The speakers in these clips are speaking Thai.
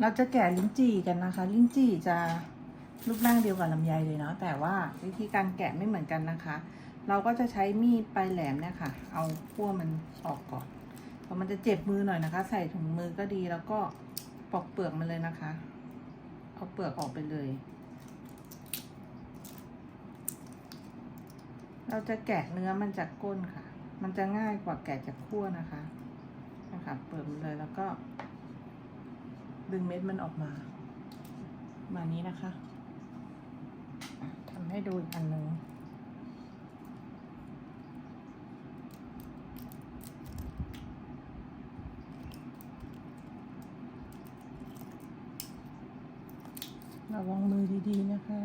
เราจะแกะลิ้นจี่กันนะคะ ลิ้นจี่จะรูปร่างเดียวกับลำไยเลยเนาะแต่ว่าวิธีการแกะไม่เหมือนกันนะคะ เราก็จะใช้มีดปลายแหลมเนี่ยค่ะ เอาขั้วมันออกก่อนเพราะมันจะเจ็บมือหน่อยนะคะ ใส่ถุงมือก็ดีแล้วก็ปอกเปลือกมันเลยนะคะ เอาเปลือกออกไปเลย เราจะแกะเนื้อมันจากก้นค่ะ มันจะง่ายกว่าแกะจากขั้วนะคะนะคะเปิดเลยแล้วก็ ดึงเม็ดมันออกมา มานี้นะคะทำให้ดูอีกอันหนึ่งระวังมือดีๆนะคะ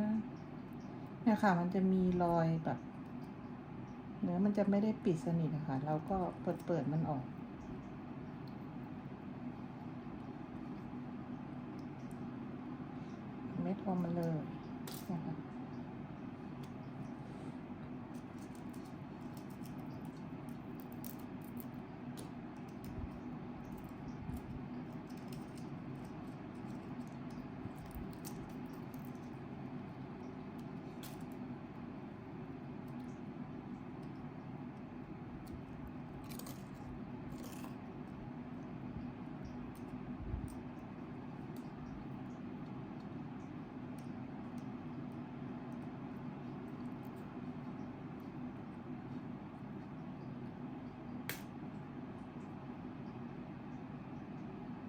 เนี่ยค่ะ มันจะมีรอยแบบ เนื้อมันจะไม่ได้ปิดสนิทนะคะ เราก็เปิดเปิดๆมันออก เม็ดออกมาเลยนะคะ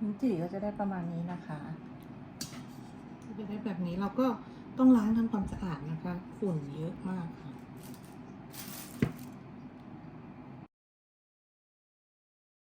ลิ้นจี่ก็จะได้ประมาณนี้นะคะจะได้แบบนี้เราก็ต้องล้างทำความสะอาดนะคะ ฝุ่นเยอะมากค่ะ